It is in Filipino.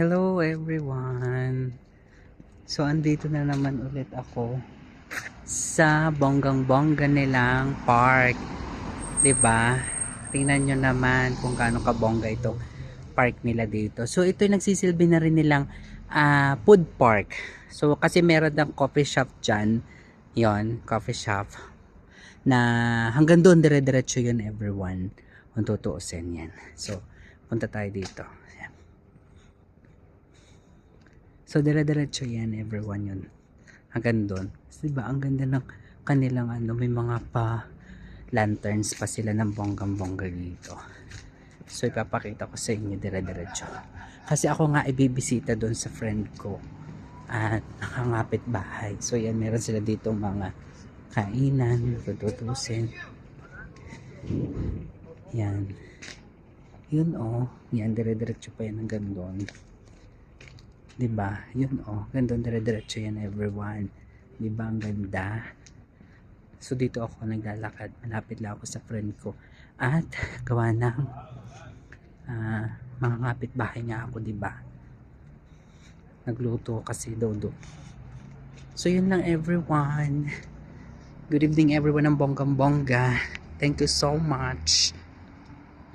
Hello everyone. So andito na naman ulit ako sa bonggang-bongga nilang park. 'Di ba? Tingnan nyo naman kung gaano kabongga itong park nila dito. So ito yung nagsisilbi na rin nilang ah, food park. So kasi meron ng coffee shop dyan. Yon, coffee shop. Na hanggang doon dire-diretso yun everyone. Kung tutuusin yan. So punta tayo dito. Yan. So, dire-diretso yan, everyone yun. Hanggang doon. Diba, ang ganda ng kanilang ano, may mga pa lanterns pa sila ng bonggang-bongga dito. So, ipapakita ko sa inyo dire-diretso. Kasi ako nga ibibisita doon sa friend ko. At nakangapit bahay. So, yan, meron sila dito mga kainan, tututusin. Yan. Yun oh. Yan, dire-diretso pa yan hanggang doon. 'Di ba? Yun oh, ganda dire-diretso yan everyone. 'Di ba ang ganda? So dito ako naglalakad, malapit lang ako sa friend ko. At gawa ng ah, mga kapitbahay nga ako, 'di ba? Nagluto kasi dodo. So yun lang everyone. Good evening everyone ng bonggang bongga. Thank you so much.